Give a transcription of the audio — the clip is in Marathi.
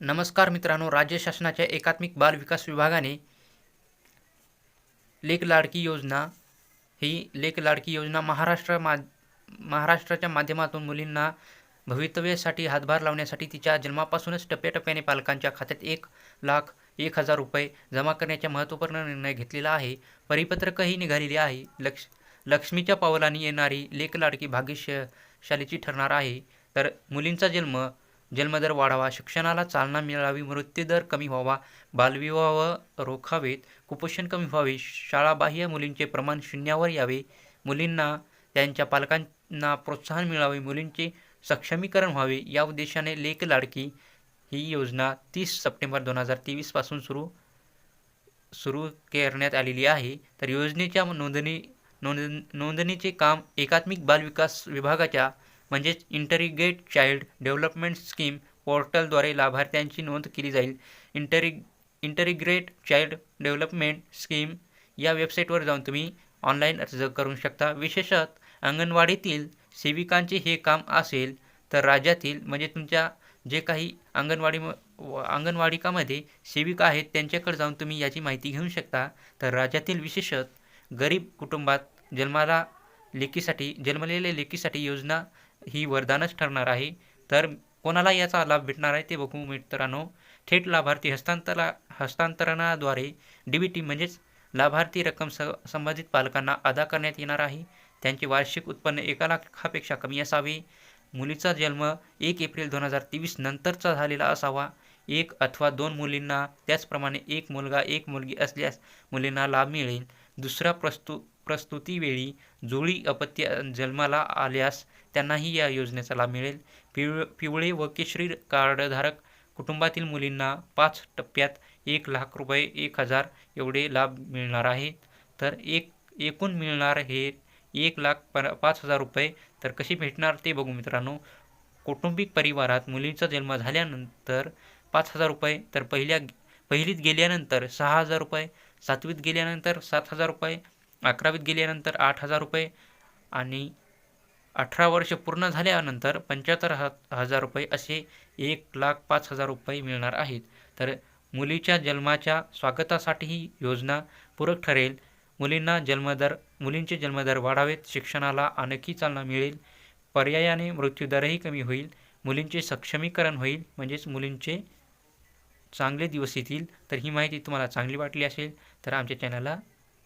नमस्कार मित्रांनो राज्य शासनाच्या एकात्मिक बाल विकास विभागाने लेक लाडकी योजना ही लेक लाडकी योजना महाराष्ट्र मा महाराष्ट्राच्या माध्यमातून मुलींना भवितव्यासाठी हातभार लावण्यासाठी तिच्या जन्मापासूनच टप्प्याटप्प्याने पालकांच्या खात्यात एक लाख एक हजार रुपये जमा करण्याचा महत्त्वपूर्ण निर्णय घेतलेला आहे. परिपत्रकही निघालेली आहे. लक्ष लक्ष्मीच्या पावलांनी येणारी लेक लाडकी भाग्यशालीची ठरणार आहे. तर मुलींचा जन्म जन्मदर वाढावा शिक्षणाला चालना मिळावी मृत्यूदर कमी व्हावा बालविवाह रोखावेत कुपोषण कमी व्हावे शाळाबाह्य मुलींचे प्रमाण शून्यावर यावे मुलींना त्यांच्या पालकांना प्रोत्साहन मिळावे मुलींचे सक्षमीकरण व्हावे या उद्देशाने लेक लाडकी ही योजना तीस सप्टेंबर दोन हजार तेवीसपासून सुरू सुरू करण्यात आलेली आहे. तर योजनेच्या नोंदणी नोंद नोंदणीचे काम एकात्मिक बालविकास विभागाच्या म्हणजेच इंटरिग्रेट चाइल्ड डेव्हलपमेंट स्कीम पोर्टलद्वारे लाभार्थ्यांची नोंद केली जाईल. इंटरि इंटरिग्रेट चाइल्ड डेव्हलपमेंट स्कीम या वेबसाईटवर जाऊन तुम्ही ऑनलाईन अर्ज करू शकता. विशेषत अंगणवाडीतील सेविकांचे हे काम असेल तर राज्यातील म्हणजे तुमच्या जे काही अंगणवाडी अंगणवाडिकामध्ये सेविका आहेत त्यांच्याकडे जाऊन तुम्ही याची माहिती घेऊ शकता. तर राज्यातील विशेषत गरीब कुटुंबात जन्माला लेकीसाठी जन्मलेल्या लेकीसाठी योजना ही वरदानच ठरणार आहे. तर कोणाला याचा लाभ भेटणार आहे ते बघू मित्रांनो. थेट लाभार्थी हस्तांतरा हस्तांतरणाद्वारे डी बी टी म्हणजेच लाभार्थी रक्कम स संबंधित पालकांना अदा करण्यात येणार आहे. त्यांचे वार्षिक उत्पन्न एका लाखापेक्षा कमी असावे. मुलीचा जन्म एक एप्रिल दोन हजार तेवीस नंतरचा झालेला असावा. एक अथवा दोन मुलींना त्याचप्रमाणे एक मुलगा एक मुलगी असल्यास मुलींना लाभ मिळेल. दुसरा प्रस्तु प्रस्तुतीवेळी जुळी अपत्य जन्माला आल्यास त्यांनाही या योजनेचा लाभ मिळेल. पिव पिवळे व केशरी कार्डधारक कुटुंबातील मुलींना पाच टप्प्यात एक लाख रुपये एक हजार एवढे लाभ मिळणार आहेत. तर एक एकूण मिळणार हे एक लाख पर पाच हजार रुपये. तर कशी भेटणार ते बघू मित्रांनो. कौटुंबिक परिवारात मुलींचा जन्म झाल्यानंतर पाच हजार रुपये तर पहिल्या पहिलीत गेल्यानंतर सहा हजार रुपये सातवीत गेल्यानंतर सात हजार रुपये अकरावीत गेल्यानंतर आठ हजार रुपये आणि अठरा वर्ष पूर्ण झाल्यानंतर पंच्याहत्तर ह हजार रुपये असे एक लाख पाच हजार रुपये मिळणार आहेत. तर मुलीच्या जन्माच्या स्वागतासाठी ही योजना पूरक ठरेल. मुलींना जन्मदर मुलींचे जन्मदर वाढावेत शिक्षणाला आणखी चालना मिळेल. पर्यायाने मृत्यूदरही कमी होईल. मुलींचे सक्षमीकरण होईल. म्हणजेच मुलींचे चांगले दिवस येतील. तर ही माहिती तुम्हाला चांगली वाटली असेल तर आमच्या चॅनलला